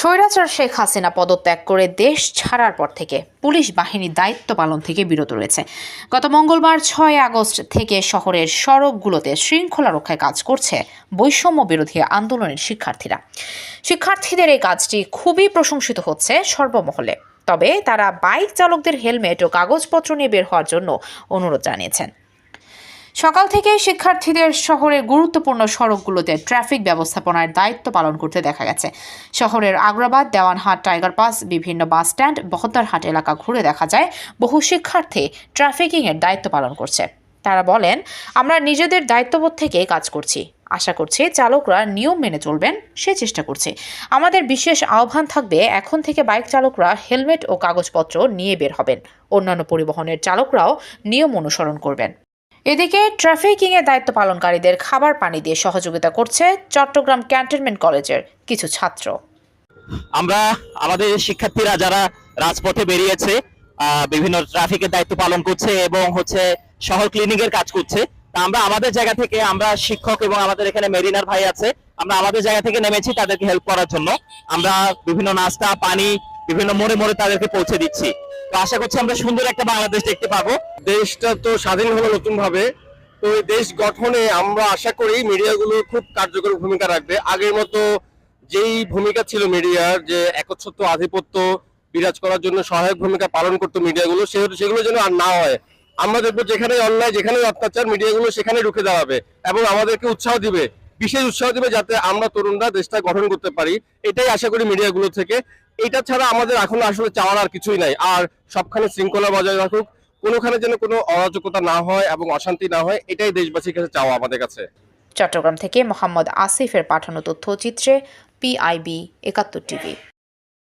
স্বৈরাচার শেখ হাসিনা পদত্যাগ করে দেশ ছাড়ার পর থেকে পুলিশ বাহিনী দায়িত্ব পালন থেকে বিরত রয়েছে। গত মঙ্গলবার ছয় আগস্ট থেকে শহরের সড়কগুলোতে শৃঙ্খলা রক্ষায় কাজ করছে বৈষম্য বিরোধী আন্দোলনের শিক্ষার্থীরা। শিক্ষার্থীদের এই কাজটি খুবই প্রশংসিত হচ্ছে সর্বমহলে। তবে তারা বাইক চালকদের হেলমেট ও কাগজপত্র নিয়ে বের হওয়ার জন্য অনুরোধ জানিয়েছেন। সকাল থেকে শিক্ষার্থীদের শহরের গুরুত্বপূর্ণ সড়কগুলোতে ট্রাফিক ব্যবস্থাপনার দায়িত্ব পালন করতে দেখা গেছে। শহরের আগ্রাবাদ, দেওয়ানহাট, টাইগার পাস, বিভিন্ন বাস স্ট্যান্ড, বহদ্দারহাট এলাকা ঘুরে দেখা যায় বহু শিক্ষার্থী ট্রাফিকিংয়ের দায়িত্ব পালন করছে। তারা বলেন, আমরা নিজেদের দায়িত্ববোধ থেকে কাজ করছি। আশা করছি চালকরা নিয়ম মেনে চলবেন, সে চেষ্টা করছে। আমাদের বিশেষ আহ্বান থাকবে, এখন থেকে বাইক চালকরা হেলমেট ও কাগজপত্র নিয়ে বের হবেন। অন্যান্য পরিবহনের চালকরাও নিয়ম অনুসরণ করবেন। এদিকে ট্রাফিকিংয়ের দায়িত্ব পালনকারীদের খাবার পানি দিয়ে সহযোগিতা করছে চট্টগ্রাম ক্যান্টনমেন্ট কলেজের কিছু ছাত্র। আমরা আমাদের শিক্ষার্থীরা যারা রাজপথে বেরিয়েছে বিভিন্ন ট্রাফিকের দায়িত্ব পালন করছে এবং হচ্ছে শহর ক্লিনিং এর কাজ করছে, তা আমরা আমাদের জায়গা থেকে আমরা শিক্ষক এবং আমাদের এখানে মেরিনার ভাই আছে, আমরা আমাদের জায়গা থেকে নেমেছি তাদেরকে হেল্প করার জন্য। আমরা বিভিন্ন নাস্তা, পানি, বিভিন্ন মোড়ে মোড়ে তাদেরকে পৌঁছে দিচ্ছি। তো আশা করছি আমরা সুন্দর একটা বাংলাদেশ দেখতে পাবো। দেশটা তো স্বাধীন হলো নতুন ভাবে তো এই দেশ গঠনে আমরা আশা করি মিডিয়াগুলো খুব কার্যকর ভূমিকা রাখবে। আগের মতো যেই ভূমিকা ছিল মিডিয়ার, যে একচ্ছত্র আধিপত্য বিরাজ করার জন্য সহায়ক ভূমিকা পালন করতো মিডিয়াগুলো সেগুলো যেন আর না হয়। আমরা দেখব যেখানে অন্যায়, যেখানে অত্যাচার, মিডিয়াগুলো সেখানে রুখে দাঁড়াবে এবং আমাদেরকে উৎসাহ দিবে, বিশেষ উৎসাহ দিবে যাতে আমরা তরুণরা দেশটা গঠন করতে পারি। এটাই আশা করি মিডিয়াগুলো থেকে। এটা ছাড়া আমাদের এখন আসলে চাওয়ার আর কিছুই নাই। আর সবখানে শৃঙ্খলা বজায় রাখুক। কোনোখানে যেন কোনো অরাজকতা না হয় এবং অশান্তি না হয়, এটাই দেশবাসীর কাছে চাওয়া আমাদের কাছে। চট্টগ্রাম থেকে মোহাম্মদ আসিফের পাঠানো তথ্যচিত্রে পিআইবি একাত্তর টিভি।